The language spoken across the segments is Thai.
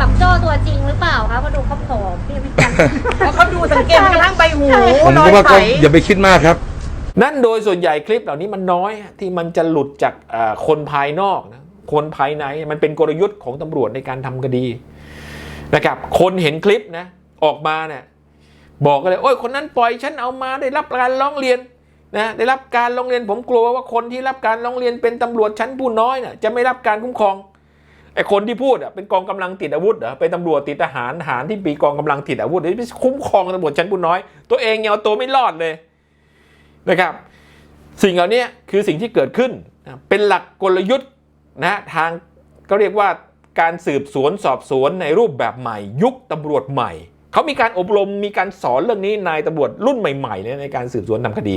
กับโจ้ตัวจริงหรือเปล่าคะเพราะดูเขาผอมพี่พี่จันเพราะเขาดูสังเกตกระทั่งใบหูผมรอก็ยว่าไฝ ก็อย่าไปคิดมากครับ นั่นโดยส่วนใหญ่คลิปเหล่านี้มันน้อยที่มันจะหลุดจากเอ่อคนภายนอกนะคนภายในมันเป็นกลยุทธ์ของตำรวจในการทำคดีนะครับคนเห็นคลิปนะออกมาเนี่ยบอกกันเลยโอ้ยคนนั้นปล่อยฉันเอามาได้รับการร้องเรียนนะได้รับการร้องเรียนผมกลัวว่าคนที่รับการร้องเรียนเป็นตำรวจชั้นผู้น้อยน่ะจะไม่รับการคุ้มครอง ไอ้คนที่พูดอะเป็นกองกำลังติดอาวุธเหรอเป็นตำรวจติดทหารทหารที่ปีกองกำลังติดอาวุธไม่คุ้มครองตำรวจชั้นผู้น้อย ตัวเองยังเอาตัวไม่รอดเลยนะครับ สิ่งเหล่านี้คือสิ่งที่เกิดขึ้นเป็นหลักกลยุทธ์นะทางก็เรียกว่าการสืบสวนสอบสวนในรูปแบบใหม่ ยุคตำรวจใหม่เขามีการอบรมมีการสอนเรื่องนี้นายตำรวจรุ่นใหม่ๆเลยในการสืบสวนทำคดี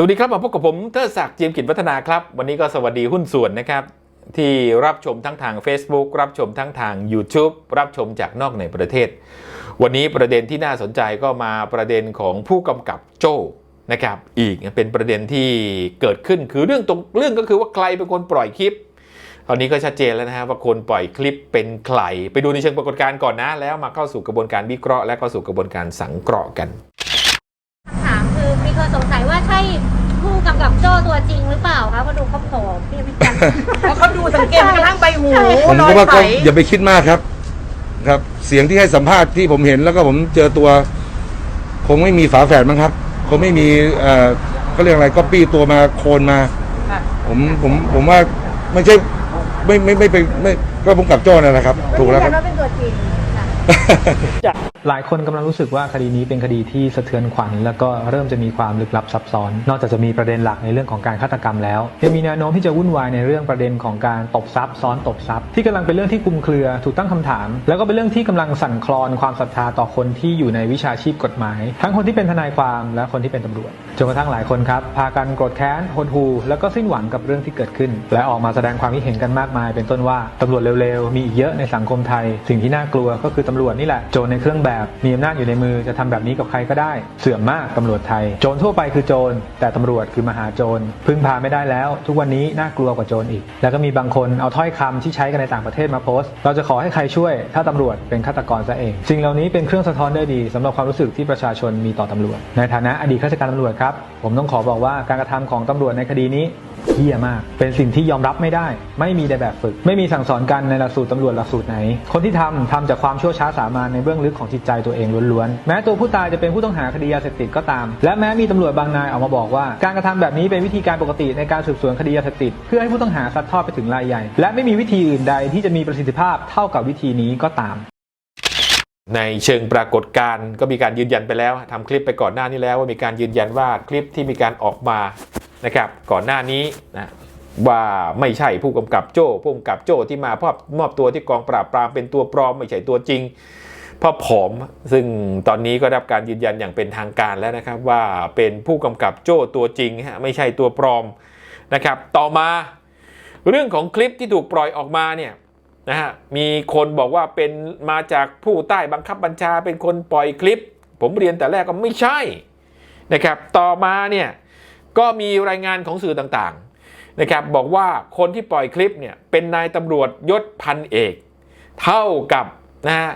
สวัสดีครับมาพบกับผมเทิดศักดิ์เจียมกิจวัฒนาครับ วันนี้ก็สวัสดีหุ้นส่วนนะครับ ที่รับชมทั้งทาง Facebook รับชมทั้งทาง YouTube รับชมจากนอกในประเทศ วันนี้ประเด็นที่น่าสนใจก็มาประเด็นของผู้กำกับโจ้นะครับอีกเป็นประเด็นที่เกิดขึ้นคือเรื่องตรงเรื่องก็คือว่าใครเป็นคนปล่อยคลิปตอนนี้ก็ชัดเจนแล้วนะฮะว่าคนปล่อยคลิปเป็นใครไปดูในเชิงปรากฏการณ์ก่อนนะ แล้วมาเข้าสู่กระบวนการวิเคราะห์และเข้าสู่กระบวนการสังเคราะห์กันถามคือมีคนสง ดูเขาผอมพี่พี่จันเพราะเขาดูสังเกตกระทั่งใบหูผมรอก็ยว่าไฝก็อย่าไปคิดมากครับ ครับ เสียงที่ให้สัมภาษณ์ที่ผมเห็นแล้วก็ผมเจอตัว คงไม่มีฝาแฝดมั้งครับ คงไม่มีเอ่อก็เรียกอะไรก็ปี้ตัวมาโคลนมา ค่ะผมผมผมว่าไม่ใช่ไม่ไม่ไม่เป็นไม่ก็ผมกับโจ้นั่นแหละครับ ถูกแล้วครับว่าเป็นตัวจริงค่ะหลายคนกำลังรู้สึกว่าคดีนี้เป็นคดีที่สะเทือนขวัญ แล้วก็เริ่มจะมีความลึกลับซับซ้อน นอกจากจะมีประเด็นหลักในเรื่องของการฆาตกรรมแล้วยังมีแนวโน้มที่จะวุ่นวายในเรื่องประเด็นของการตบทรัพย์ซ้อนตบทรัพย์ที่กำลังเป็นเรื่องที่คุมเครือถูกตั้งคำถาม แล้วก็เป็นเรื่องที่กำลังสั่นคลอนความศรัทธาต่อคนที่อยู่ในวิชาชีพกฎหมาย ทั้งคนที่เป็นทนายความและคนที่เป็นตำรวจจนกระทั่งหลายคนครับพากันโกรธแค้นหดหู่แล้วก็สิ้นหวังกับเรื่องที่เกิดขึ้น และออกมาแสดงความคิดเห็นกันมากมาย เป็นต้นว่าตำรวจเร็วๆมีอีกเยอะในสังคมไทย สิ่งที่น่ากลัวก็คือตำรวจนี่แหละโจรในเครื่องแบบมีอำนาจอยู่ในมือจะทำแบบนี้กับใครก็ได้ เสื่อมมากตำรวจไทย โจรทั่วไปคือโจร แต่ตำรวจคือมหาโจร พึ่งพาไม่ได้แล้ว ทุกวันนี้น่ากลัวกว่าโจรอีก แล้วก็มีบางคนเอาถ้อยคำที่ใช้กันในต่างประเทศมาโพสต์ เราจะขอให้ใครช่วย ถ้าตำรวจเป็นฆาตกรซะเอง สิ่งเหล่านี้เป็นเครื่องสะท้อนได้ดีสำหรับความรู้สึกที่ประชาชนมีต่อตำรวจ ในฐานะอดีตข้าราชการตำรวจครับผมต้องขอบอกว่าการกระทำของตำรวจในคดีนี้ เหี้ยมาก เป็นสิ่งที่ยอมรับไม่ได้ ไม่มีในแบบฝึก ไม่มีสั่งสอนกันในหลักสูตรตำรวจหลักสูตรไหน คนที่ทำทำจากความชั่วช้าสามัญในเบื้องลึกของจิตใจตัวเองล้วนๆ แม้ตัวผู้ตายจะเป็นผู้ต้องหาคดียาเสพติดก็ตาม และแม้มีตำรวจบางนายออกมาบอกว่า การกระทำแบบนี้เป็นวิธีการปกติในการสืบสวนคดียาเสพติดเพื่อให้ผู้ต้องหาซัดทอดไปถึงรายใหญ่ และไม่มีวิธีอื่นใดที่จะมีประสิทธิภาพเท่ากับวิธีนี้ก็ตาม ในเชิงปรากฏการณ์ก็มีการยืนยันไปแล้วทำคลิปไปก่อนหน้านี้แล้วว่ามีการยืนยันว่าคลิปที่มีการออกมานะครับก่อนหน้านี้นะว่าไม่ใช่ผู้กำกับโจ้ผู้กำกับโจ้ที่มาพอบมอบตัวที่กองปราบปรามเป็นตัวปลอมไม่ใช่ตัวจริงเพราะผอมซึ่งตอนนี้ก็ได้รับการยืนยันอย่างเป็นทางการแล้วนะครับว่าเป็นผู้กำกับโจ้ตัวจริงฮะไม่ใช่ตัวปลอมนะครับ ต่อมาเรื่องของคลิปที่ถูกปล่อยออกมาเนี่ย นะฮะมีคนบอกว่าเป็นมาจากผู้ใต้บังคับบัญชาเป็นคนปล่อยคลิป ผมเรียนแต่แรกก็ไม่ใช่นะครับต่อมาเนี่ยก็มีรายงานของสื่อต่างๆนะครับบอกว่าคนที่ปล่อยคลิปเนี่ยเป็นนายตำรวจยศพันเอก เท่ากับนะฮะ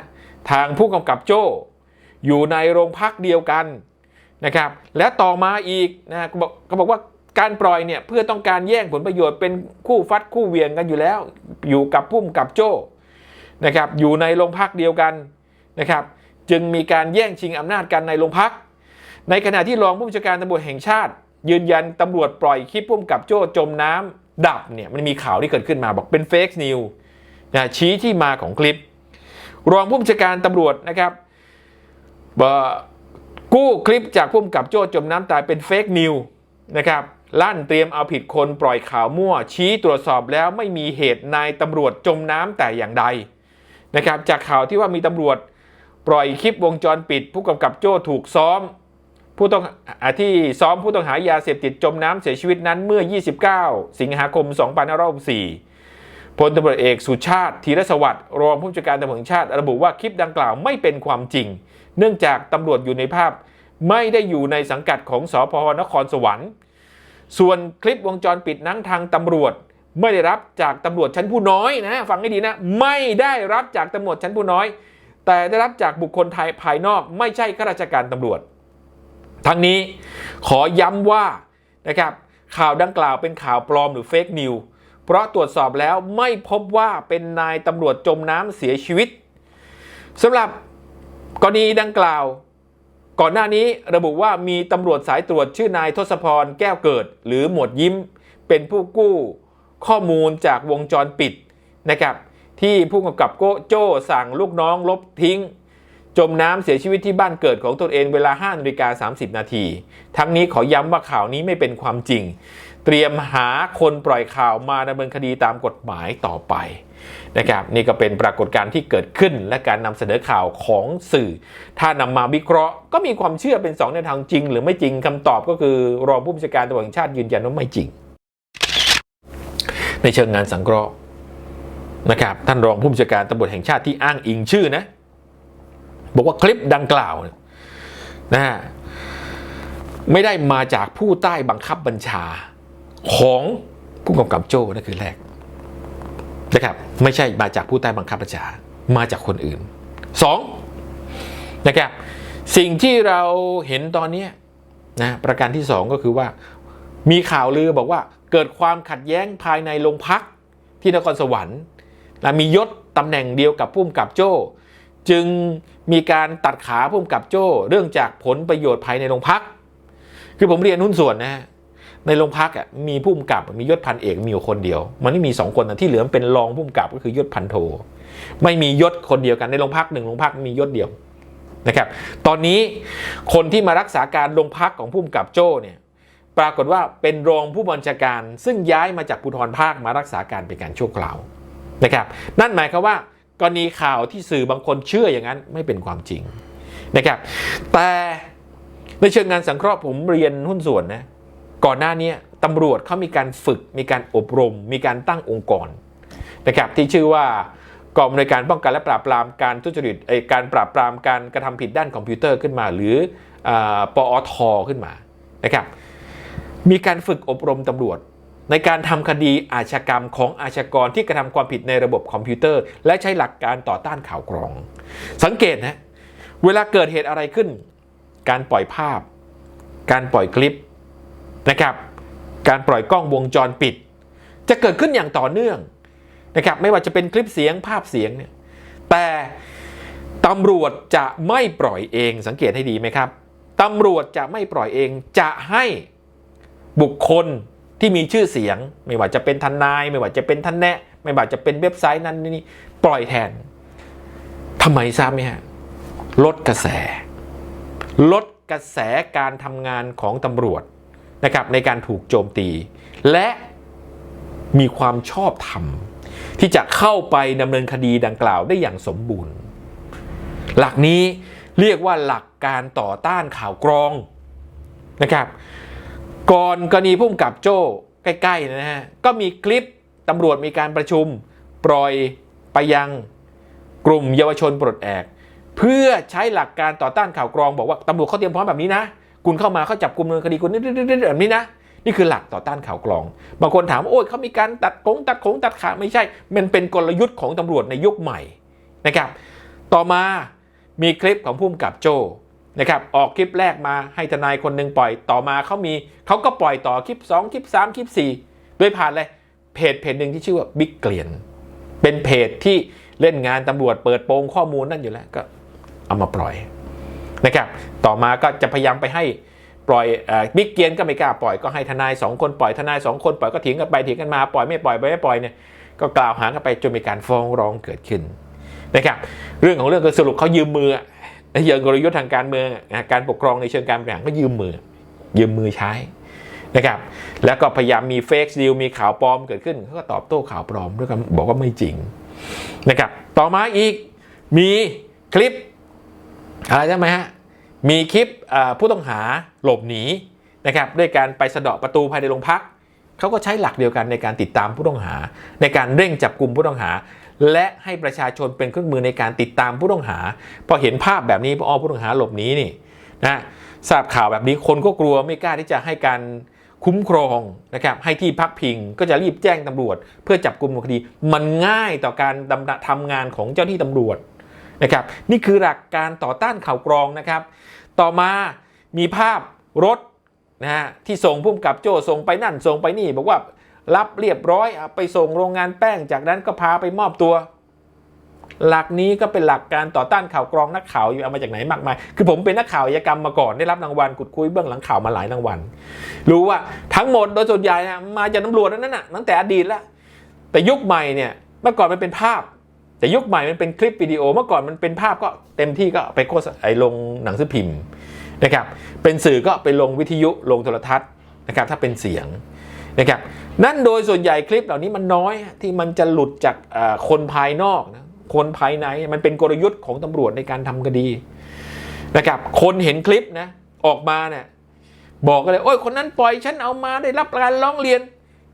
ทางผู้กำกับโจ้อยู่ในโรงพักเดียวกันนะครับและต่อมาอีกนะฮะก็บอกก็บอกว่า การปล่อยเนี่ยเพื่อต้องการแย่งผลประโยชน์เป็นคู่ฟัดคู่เวียงกันอยู่แล้ว อยู่กับพุ่มกับโจ้นะครับอยู่ในโรงพักเดียวกันนะครับจึงมีการแย่งชิงอำนาจกันในโรงพัก ในขณะที่รองผู้บัญชาการตำรวจแห่งชาติ ยืนยันตำรวจปล่อยคลิปพุ่มกับโจ้จมน้ำดับเนี่ยมันมีข่าวที่เกิดขึ้นมาบอกเป็นเฟกซ์นิวนะชี้ที่มาของคลิป รองผู้บัญชาการตำรวจนะครับกู้คลิปจากพุ่มกับโจ้จมน้ำตายเป็นเฟกนิวนะครับ ลั่นเตรียมเอาผิดคนปล่อยข่าวมั่ว ชี้ตรวจสอบแล้วไม่มีเหตุนายตำรวจจมน้ำแต่อย่างใดนะครับจากข่าวที่ว่ามีตำรวจปล่อยคลิปวงจรปิด ผู้กำกับโจ้ถูกซ้อม ผู้ต้องอที่ซ้อมผู้ต้องหายาเสพติดจมน้ำเสียชีวิตนั้นเมื่อ 29 สิงหาคม 2564พลตำรวจเอกสุชาติธีรสวัสดิ์รองผู้จัดการตำรวจแห่งชาติ ระบุว่าคลิปดังกล่าวไม่เป็นความจริง เนื่องจากตำรวจอยู่ในภาพ ไม่ได้อยู่ในสังกัดของสพนครสวรรค์ ส่วนคลิปวงจรปิดนั้นทางตำรวจ ไม่ได้รับจากตำรวจชั้นผู้น้อยนะฟังให้ดีนะ ไม่ได้รับจากตำรวจชั้นผู้น้อย แต่ได้รับจากบุคคลไทยภายนอก ไม่ใช่ข้าราชการตำรวจ ทั้งนี้ขอย้ำว่านะครับข่าวดังกล่าวเป็นข่าวปลอมหรือเฟกนิวเพราะตรวจสอบแล้วไม่พบว่าเป็นนายตำรวจจมน้ำเสียชีวิตสำหรับกรณีดังกล่าว ก่อนหน้านี้ระบุว่ามีตำรวจสายตรวจชื่อนายทศพรแก้วเกิด หรือหมวดยิ้ม เป็นผู้กู้ข้อมูลจากวงจรปิดนะครับที่ผู้กำกับโกโจ้สั่งลูกน้องลบทิ้ง จมน้ำเสียชีวิตที่บ้านเกิดของตนเองเวลา5นาฬิกา30 นาที ทั้งนี้ขอย้ำว่าข่าวนี้ไม่เป็นความจริง เตรียมหาคนปล่อยข่าวมาดำเนินคดีตามกฎหมายต่อไป นะครับนี่ก็เป็นปรากฏการณ์ที่เกิดขึ้นและการนำเสนอข่าวของสื่อ ถ้านำมาวิเคราะห์ ก็มีความเชื่อเป็นสองในทางจริง หรือไม่จริงคำตอบก็คือรองผู้บัญชาการตำรวจแห่งชาติยืนยันว่าไม่จริง ในเชิงงานสังเคราะห์นะครับท่านรองผู้บัญชาการตำรวจแห่งชาติที่อ้างอิงชื่อนะบอกว่าคลิปดังกล่าวเนี่ยนะฮะไม่ได้มาจากผู้ใต้บังคับบัญชาของผู้กำกับโจ้นั่นคือแรก นะครับไม่ใช่มาจากผู้ใต้บังคับบัญชามาจากคนอื่นสองนะครับสิ่งที่เราเห็นตอนนี้นะประการที่สองก็คือว่า มีข่าวลือบอกว่าเกิดความขัดแย้งภายในโรงพักที่นครสวรรค์และมียศตำแหน่งเดียวกับผู้กำกับโจ้ จึงมีการตัดขาผู้กำกับโจ้ เรื่องจากผลประโยชน์ภายในโรงพัก คือผมเรียนหุ้นส่วนนะฮะ ในโรงพักอะมีผู้กำกับมียศพันเอกมีอยู่คนเดียว มันไม่มีสองคนนะที่เหลือเป็นรองผู้กำกับก็คือยศพันโท ไม่มียศคนเดียวกันในโรงพักหนึ่งโรงพักมียศเดียวนะครับ ตอนนี้คนที่มารักษาการโรงพักของผู้กำกับโจ้เนี่ยปรากฏว่าเป็นรองผู้บัญชาการ ซึ่งย้ายมาจากภูธรภาคมารักษาการเป็นการชั่วคราวนะครับ นั่นหมายความว่ากรณีข่าวที่สื่อบางคนเชื่ออย่างนั้นไม่เป็นความจริงนะครับ แต่ในเชิงงานสังเคราะห์ผมเรียนหุ้นส่วนนะ ก่อนหน้านี้ตำรวจเขามีการฝึก มีการอบรม มีการตั้งองค์กรนะครับที่ชื่อว่ากองอำนวยการป้องกันและปราบปรามการทุจริตการปราบปรามการกระทำผิดด้านคอมพิวเตอร์ขึ้นมา หรืออปอทขึ้นมานะครับมีการฝึกอบรมตำรวจ ในการทำคดีอาชญากรรมของอาชญากรที่กระทำความผิดในระบบคอมพิวเตอร์ และใช้หลักการต่อต้านข่าวกรอง สังเกตนะเวลาเกิดเหตุอะไรขึ้น การปล่อยภาพ การปล่อยคลิป นะครับ การปล่อยกล้องวงจรปิด จะเกิดขึ้นอย่างต่อเนื่องนะครับไม่ว่าจะเป็นคลิปเสียงภาพเสียงเนี่ยแต่ตำรวจจะไม่ปล่อยเองสังเกตให้ดีไหมครับตำรวจจะไม่ปล่อยเองจะให้บุคคลที่มีชื่อเสียง ไม่ว่าจะเป็นทนาย ไม่ว่าจะเป็นทนแนะ ไม่ว่าจะเป็นเว็บไซต์นั้นนี่ปล่อยแทนทำไมทราบไหมฮะลดกระแส ลดกระแสการทำงานของตำรวจ นะครับในการถูกโจมตี และมีความชอบธรรม ที่จะเข้าไปดำเนินคดีดังกล่าวได้อย่างสมบูรณ์ หลักนี้เรียกว่าหลักการต่อต้านข่าวกรองนะครับ ก่อนกรณีพุ่มกับโจ้ใกล้ๆนะฮะก็มีคลิปตำรวจมีการประชุมปล่อยไปยังกลุ่มเยาวชนปลดแอก เพื่อใช้หลักการต่อต้านข่าวกรองบอกว่าตำรวจเขาเตรียมพร้อมแบบนี้นะ คุณเข้ามาเขาจับกลุ่มดำเนินคดีคุณแบบนี้นะนี่คือหลักต่อต้านข่าวกรอง บางคนถามว่าโอ้ยเขามีการตัดกงตัดของตัดขาไม่ใช่ มันเป็นกลยุทธ์ของตำรวจในยุคใหม่นะครับ ต่อมามีคลิปของพุ่มกับโจนะครับออกคลิปแรกมาให้ทนายคนหนึ่งปล่อยต่อมาเขามีเขาก็ปล่อยต่อคลิป 2 คลิป 3 คลิป 4 โดยผ่านเลยเพจเพจหนึ่งที่ชื่อว่าบิ๊กเกลียน เป็นเพจที่เล่นงานตำรวจเปิดโปงข้อมูลนั่นอยู่แล้วก็เอามาปล่อย นะครับต่อมาก็จะพยายามไปให้ปล่อยบิ๊กเกียนก็ไม่กล้าปล่อยก็ให้ทนายสองคนปล่อยทนายสองคนปล่อยก็เถียงกันไปเถียงกันมาปล่อยไม่ปล่อยไม่ปล่อยเนี่ยก็กล่าวหากันไปจนมีการฟ้องร้องเกิดขึ้นนะครับเรื่องของเรื่องคือสรุปเขายืมมือเยิงกลยุทธ์ทางการเมืองการปกครองในเชิงการบริหารก็ยืมมือ ยืมมือใช้นะครับแล้วก็พยายามมีเฟกซ์ดีลมีข่าวปลอมเกิดขึ้นเขาก็ตอบโต้ข่าวปลอมด้วยกันบอกว่าไม่จริงนะครับต่อมาอีกมีคลิป อะไรใช่ไหมฮะ มีคลิปผู้ต้องหาหลบหนีนะครับด้วยการไปสะเดาะประตูภายในโรงพักเขาก็ใช้หลักเดียวกันในการติดตามผู้ต้องหา ในการเร่งจับกลุ่มผู้ต้องหา และให้ประชาชนเป็นเครื่องมือในการติดตามผู้ต้องหา พอเห็นภาพแบบนี้พออ๋อผู้ต้องหาหลบหนีนี่นะทราบข่าวแบบนี้คนก็กลัวไม่กล้าที่จะให้การคุ้มครองนะครับให้ที่พักพิงก็จะรีบแจ้งตำรวจ เพื่อจับกลุ่มคดี มันง่ายต่อการดำทำงานของเจ้าหน้าที่ตำรวจ นะครับนี่คือหลักการต่อต้านข่าวกรองนะครับ ต่อมามีภาพรถนะฮะที่ส่งพุ่มกับโจ้ส่งไปนั่นส่งไปนี่ บอกว่ารับเรียบร้อยไปส่งโรงงานแป้งจากนั้นก็พาไปมอบตัว หลักนี้ก็เป็นหลักการต่อต้านข่าวกรองนักข่าวอยู่เอามาจากไหนมากมายคือผมเป็นนักข่าวอาชญากรรมมาก่อนได้รับรางวัลกุดคุยเบื้องหลังข่าวมาหลายรางวัลรู้ว่าทั้งหมดโดยส่วนใหญ่นะมาจากตำรวจทั้งนั้นนะตั้งแต่อดีตแล้วแต่ยุคใหม่เนี่ยเมื่อก่อนมันเป็นภาพ แต่ยุคใหม่มันเป็นคลิปวิดีโอเมื่อก่อนมันเป็นภาพก็เต็มที่ก็ไปโฆษไอลงหนังสือพิมพ์นะครับเป็นสื่อก็ไปลงวิทยุลงโทรทัศน์นะครับถ้าเป็นเสียงนะครับนั่นโดยส่วนใหญ่คลิปเหล่านี้มันน้อยที่มันจะหลุดจากคนภายนอกนะคนภายในมันเป็นกลยุทธ์ของตำรวจในการทำคดีนะครับคนเห็นคลิปนะออกมาเนี่ยบอกกันเลยโอ้ยคนนั้นปล่อยฉันเอามาได้รับการร้องเรียน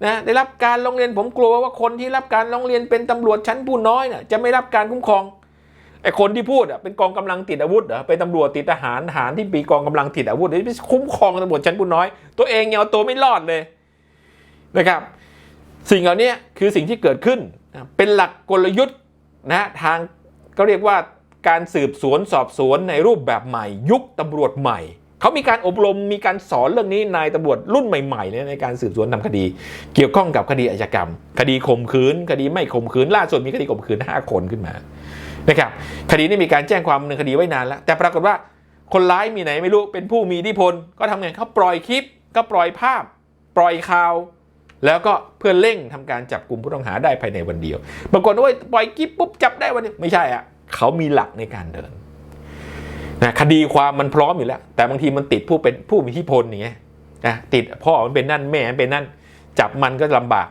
นะได้รับการร้องเรียนผมกลัวว่าคนที่รับการร้องเรียนเป็นตำรวจชั้นผู้น้อยน่ะจะไม่รับการคุ้มครองไอ้คนที่พูดอะเป็นกองกำลังติดอาวุธเหรอเป็นตำรวจติดทหารทหารที่ปีกองกำลังติดอาวุธไปคุ้มครองตำรวจชั้นผู้น้อย ตัวเองยังเอาตัวไม่รอดเลยนะครับ สิ่งเหล่านี้คือสิ่งที่เกิดขึ้นเป็นหลักกลยุทธ์นะทางก็เรียกว่าการสืบสวนสอบสวนในรูปแบบใหม่ ยุคตำรวจใหม่ เขามีการอบรมมีการสอนเรื่องนี้นายตำรวจรุ่นใหม่ๆเนี่ยในการสืบสวนทำคดี เกี่ยวข้องกับคดีอาชญากรรม คดีข่มขืน คดีไม่ข่มขืนล่าสุดมีคดีข่มขืน 5 คนขึ้นมานะครับคดีนี้มีการแจ้งความดำเนินคดีไว้นานแล้ว แต่ปรากฏว่าคนร้ายมีไหนไม่รู้เป็นผู้มีอิทธิพลก็ทำไงเขาปล่อยคลิป ก็ปล่อยภาพ ปล่อยข่าว แล้วก็เพื่อเร่งทำการจับกลุ่มผู้ต้องหาได้ภายในวันเดียวปรากฏว่าปล่อยคลิปปุ๊บจับได้วันนี้ไม่ใช่อะเขามีหลักในการเดิน นะคดีความมันพร้อมอยู่แล้ว แต่บางทีมันติดผู้เป็นผู้มีอิทธิพลอย่างเงี้ยนะติดพ่อมันเป็นนั่นแม่มันเป็นนั่น จับมันก็ลำบาก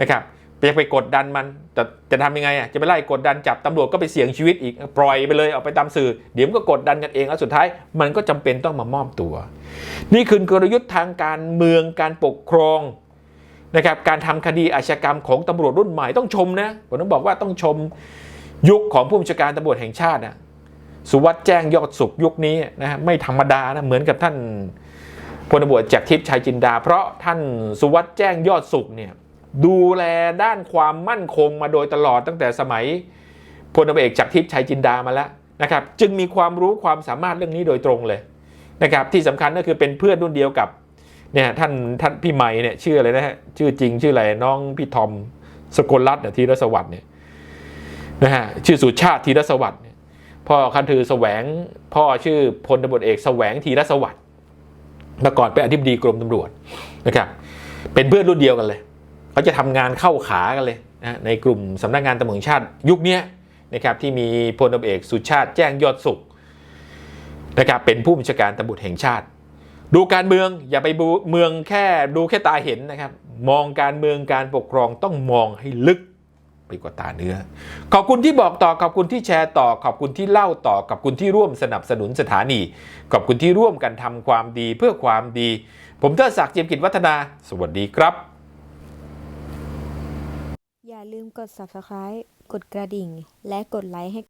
นะครับจะไปกดดันมันจะจะทำยังไงอะจะไปไล่กดดันจับตำรวจก็ไปเสี่ยงชีวิตอีกปล่อยไปเลยออกไปตามสื่อ เดี๋ยวมันก็กดดันกันเองแล้วสุดท้ายมันก็จำเป็นต้องมามอบตัว นี่คือกลยุทธ์ทางการเมืองการปกครองนะครับการทำคดีอาชญากรรมของตำรวจรุ่นใหม่ต้องชมนะผมต้องบอกว่าต้องชมยุคของผู้บัญชาการตำรวจแห่งชาตินะ สุวัสด์แจ้งยอดสุขยุคนี้นะฮะไม่ธรรมดานะเหมือนกับท่านพลตำรวจจากทิพย์ชัยจินดา เพราะท่านสุวัสด์แจ้งยอดสุขเนี่ยดูแลด้านความมั่นคงมาโดยตลอดตั้งแต่สมัยพลตำรวจเอกจากทิพย์ชัยจินดามาแล้วนะครับจึงมีความรู้ความสามารถเรื่องนี้โดยตรงเลยนะครับที่สำคัญก็คือเป็นเพื่อนรุ่นเดียวกับเนี่ยท่านท่านพี่ใหม่เนี่ยชื่ออะไรนะฮะชื่อจริงชื่ออะไรน้องพี่ทอมสกลรัตน์เนี่ยธีรสวัสดิ์เนี่ยนะฮะชื่อสุชาติธีรสวัสดิ์ พ่อคันถือแสวง พ่อชื่อพลตำรวจเอกแสวงทีรสวัสดิ์มื่อก่อนเป็นอธิบดีกรมตำรวจนะครับ เป็นเพื่อนรุ่นเดียวกันเลยเขาจะทำงานเข้าขากันเลยนะในกลุ่มสำนักงานตำรวจชาติ ยุคนี้นะครับที่มีพลตำรวจเอกสุชาติแจ้งยอดสุขนะครับเป็นผู้บัญชาการตำรวจแห่งชาติ ดูการเมืองอย่าไปดูเมืองแค่ดูแค่ตาเห็นนะครับ มองการเมืองการปกครองต้องมองให้ลึก ไปกว่าตาเนื้อ ขอบคุณที่บอกต่อขอบคุณที่แชร์ต่อ ขอบคุณที่เล่าต่อขอบคุณที่ร่วมสนับสนุนสถานี ขอบคุณที่ร่วมกันทำความดีเพื่อความดี ผมเทิดศักดิ์เจียมกิจวัฒนา สวัสดีครับ อย่าลืมกด subscribe กดกระดิ่ง และกดไลค์ให้